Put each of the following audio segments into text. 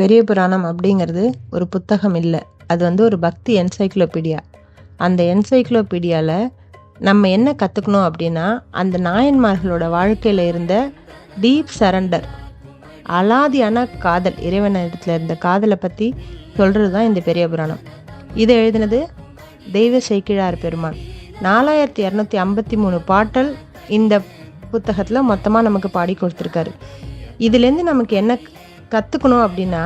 பெரிய புராணம் அப்படிங்கிறது ஒரு புத்தகம் இல்லை. அது வந்து ஒரு பக்தி என்சைக்ளோபீடியா. அந்த என்சைக்ளோபீடியாவில் நம்ம என்ன கற்றுக்கணும் அப்படின்னா அந்த நாயன்மார்களோட வாழ்க்கையில் இருந்த டீப் சரண்டர் அலாதியான காதல் இறைவனிடத்தில் இருந்த காதலை பற்றி சொல்கிறது தான் இந்த பெரிய புராணம். இதை எழுதினது தெய்வ செய்கிழார் பெருமான் நாலாயிரத்தி இரநூத்தி ஐம்பத்தி மூணு பாட்டல் இந்த புத்தகத்தில் மொத்தமாக நமக்கு பாடி கொடுத்துருக்காரு. இதுலேருந்து நமக்கு என்ன கற்றுக்கணும் அப்படின்னா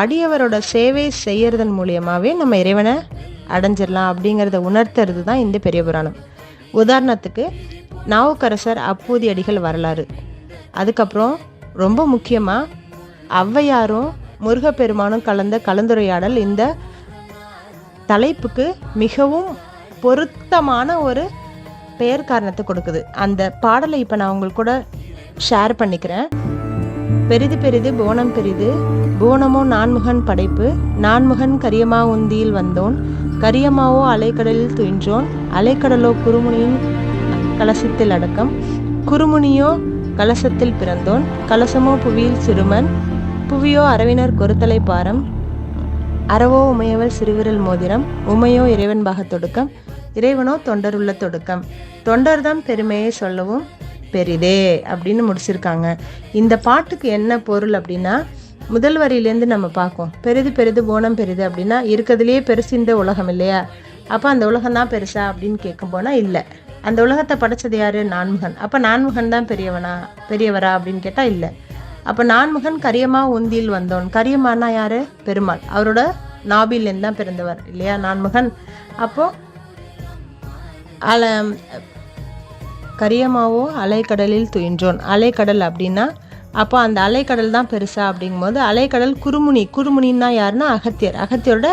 அடியவரோட சேவை செய்கிறதன் மூலியமாகவே நம்ம இறைவனை அடைஞ்சிடலாம் அப்படிங்கிறத உணர்த்துறது தான் இந்த பெரிய புராணம். உதாரணத்துக்கு நாவுக்கரசர் அப்பூதி அடிகள் வரலாறு. அதுக்கப்புறம் ரொம்ப முக்கியமாக ஔவையாரும் முருகப்பெருமானும் கலந்த கலந்துரையாடல் இந்த தலைப்புக்கு மிகவும் பொருத்தமான ஒரு பெயர் காரணத்தை கொடுக்குது. அந்த பாடலை இப்போ நான் உங்களுக்கு கூட ஷேர் பண்ணிக்கிறேன். பெரிது பெரிது போனம் பெரிது. போனமோ நான்முகன் படைப்பு. நான்முகன் கரியமா உந்தியில் வந்தோன். கரியமாவோ அலைக்கடலில் துயின்றோன். அலைக்கடலோ குருமுனியின் கலசத்தில் அடக்கம். குறுமுனியோ கலசத்தில் பிறந்தோன். கலசமோ புவியில் சிறுமன். புவியோ அரவினர் கொருத்தலை பாரம். அறவோ உமையவள் சிறுவிரல் மோதிரம். உமையோ இறைவன் பாக தொடுக்கம். இறைவனோ தொண்டருள்ள தொடுக்கம். தொண்டர்தான் பெருமையை சொல்லவும் பெரிதே அப்படின்னு முடிச்சிருக்காங்க. இந்த பாட்டுக்கு என்ன பொருள் அப்படின்னா முதல் வரியிலேருந்து நம்ம பார்ப்போம் பெரிது பெரிது போனம் பெரிது அப்படின்னா இருக்கிறதுலையே பெருசு இந்த உலகம் இல்லையா? அப்போ அந்த உலகம் தான் பெருசா அப்படின்னு கேட்கும் போனால் இல்லை. அந்த உலகத்தை படைச்சது யார்? நான்முகன். அப்போ நான்முகன் தான் பெரியவனா பெரியவரா அப்படின்னு கேட்டால் இல்லை. அப்போ நான்முகன் கரியமா உந்தியில் வந்தோன். கரியமானா யாரு? பெருமாள். அவரோட நாபிலேருந்து தான் பிறந்தவர் இல்லையா நான்முகன்? அப்போது அல கரியமாவோ அலைக்கடலில் துயின்றோன் அலைக்கடல் அப்படின்னா அப்போ அந்த அலைக்கடல் தான் பெருசா அப்படிங்கும்போது அலைக்கடல் குருமுனி. குருமுனின்னா யாருன்னா அகத்தியர். அகத்தியரோட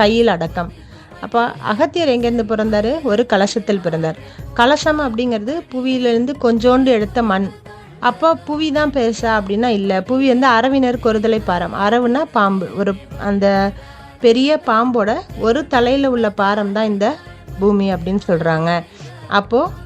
கையில் அடக்கம். அப்போ அகத்தியர் எங்கேருந்து பிறந்தார்? ஒரு கலசத்தில் பிறந்தார். கலசம் அப்படிங்கிறது புவியிலேருந்து கொஞ்சோண்டு எடுத்த மண். அப்போ புவி தான் பெருசா அப்படின்னா இல்லை. புவி வந்து அரவினர் கொறுதலை பாரம். அரவுனா பாம்பு. ஒரு அந்த பெரிய பாம்போட ஒரு தலையில் உள்ள பாரம் தான் இந்த பூமி அப்படின்னு சொல்கிறாங்க அப்போது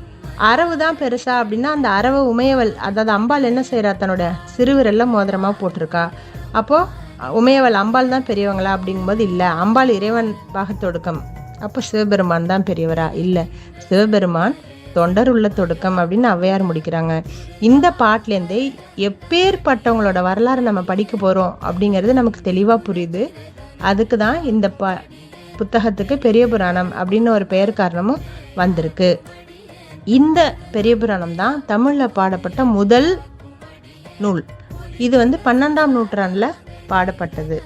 அரவு தான் பெருசா அப்படின்னா அந்த அரவை உமையவள் அதாவது அம்பாள் என்ன செய்கிறா தன்னோட சிறுவிரல்ல மோதிரமாக போட்டிருக்கா. அப்போது உமையவள் அம்பாள் தான் பெரியவங்களா அப்படிங்கும்போது இல்லை. அம்பாள் இறைவன் பாகத்தொடுக்கம் அப்போ சிவபெருமான் தான் பெரியவரா? இல்லை. சிவபெருமான் தொண்டர் உள்ள தொடுக்கம் அப்படின்னு ஔவையார் முடிக்கிறாங்க. இந்த பாட்டிலேருந்தே எப்பேற்பட்டவங்களோட வரலாறு நம்ம படிக்க போகிறோம் அப்படிங்கிறது நமக்கு தெளிவாக புரியுது. அதுக்கு தான் இந்த ப புத்தகத்துக்கு பெரிய புராணம் அப்படின்னு ஒரு பெயர் காரணமும் வந்திருக்கு. இந்த பெரிய புராணம் தான் தமிழில் பாடப்பட்ட முதல் நூல். இது வந்து பன்னெண்டாம் நூற்றாண்டில் பாடப்பட்டது.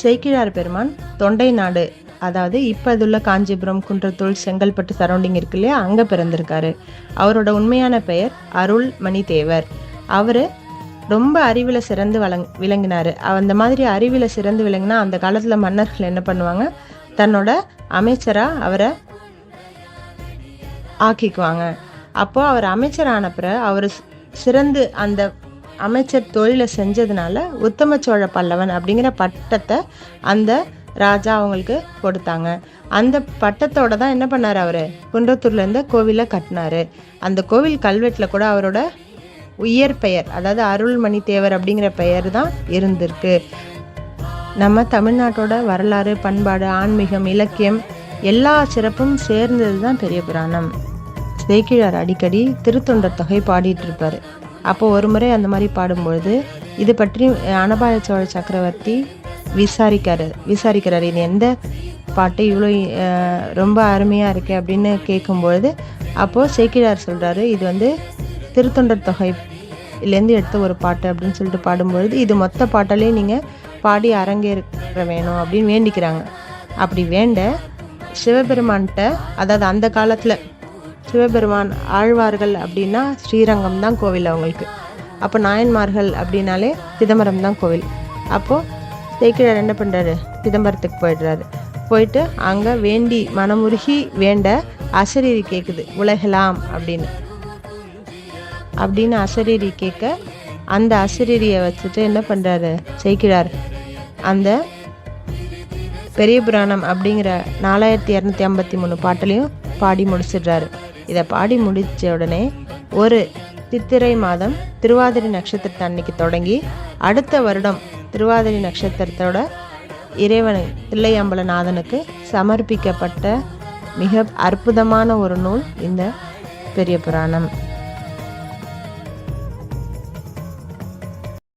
சேக்கிழார் பெருமான் தொண்டை நாடு அதாவது இப்போ அதுள்ள காஞ்சிபுரம் குன்றத்தூள் செங்கல்பட்டு சரௌண்டிங் இருக்கு இல்லையா? அங்கே பிறந்திருக்காரு. அவரோட உண்மையான பெயர் அருள் மணி தேவர் அவர் ரொம்ப அறிவில் சிறந்து வளங் விளங்கினார். அந்த மாதிரி அறிவில் சிறந்து விளங்கினா அந்த காலத்தில் மன்னர்கள் என்ன பண்ணுவாங்க? தன்னோட அமைச்சராக அவரை ஆக்கிக்குவாங்க. அப்போது அவர் அமைச்சர் ஆனப்புற அவர் சிறந்து அந்த அமைச்சர் தொழிலை செஞ்சதுனால உத்தம சோழ பல்லவன் அப்படிங்கிற பட்டத்தை அந்த ராஜா அவங்களுக்கு கொடுத்தாங்க. அந்த பட்டத்தோட தான் என்ன பண்ணார் அவர்? குன்றத்தூர்லேருந்து கோவிலை கட்டினார். அந்த கோவில் கல்வெட்டில் கூட அவரோட உயர் பெயர் அதாவது அருள்மணி தேவர் அப்படிங்கிற பெயர் தான் இருந்திருக்கு. நம்ம தமிழ்நாட்டோட வரலாறு பண்பாடு ஆன்மீகம் இலக்கியம் எல்லா சிறப்பும் சேர்ந்தது தான் பெரிய புராணம். சேக்கிழார் அடிக்கடி திருத்தொண்டர் தொகை பாடிட்டு இருப்பார் அப்போ ஒரு முறை அந்த மாதிரி பாடும்பொழுது இது பற்றி அனபாய சோழ சக்கரவர்த்தி விசாரிக்கிறார் விசாரிக்கிறார் இது எந்த பாட்டு இவ்வளோ ரொம்ப அருமையாக இருக்கு? அப்படின்னு கேட்கும்பொழுது அப்போது சேக்கிழார் சொல்கிறாரு இது வந்து திருத்தொண்டர் தொகையிலேருந்து எடுத்த ஒரு பாட்டு அப்படின்னு சொல்லிட்டு பாடும்பொழுது இது மொத்த பாட்டாலே நீங்கள் பாடி அரங்கேற்ற வேணும் அப்படின்னு வேண்டிக்கிறாங்க. அப்படி வேண்ட சிவபெருமான்கிட்ட அதாவது அந்த காலத்தில் சிவபெருமான் ஆழ்வார்கள் அப்படின்னா ஸ்ரீரங்கம் தான் கோவில் அவங்களுக்கு. அப்போ நாயன்மார்கள் அப்படின்னாலே சிதம்பரம் தான் கோவில். அப்போது சேக்கிழார் என்ன பண்ணுறாரு சிதம்பரத்துக்கு போயிடுறாரு. போயிட்டு அங்கே வேண்டி மனமுருகி வேண்ட அசரீரி கேட்குது உலகலாம் அப்படின்னு. அப்படின்னு அசரீரி கேட்க அந்த அசரீரியை வச்சுட்டு என்ன பண்ணுறாரு செய்கிறார் அந்த பெரிய புராணம் அப்படிங்கிற நாலாயிரத்தி இரநூத்தி ஐம்பத்தி மூணு பாட்டிலையும் பாடி முடிச்சிடுறாரு. இதை பாடி முடித்த உடனே ஒரு சித்திரை மாதம் திருவாதிரை நட்சத்திரத்தை அன்னைக்கு தொடங்கி அடுத்த வருடம் திருவாதிரை நட்சத்திரத்தோட இறைவன் தில்லையம்பலநாதனுக்கு சமர்ப்பிக்கப்பட்ட மிக அற்புதமான ஒரு நூல் இந்த பெரிய புராணம்.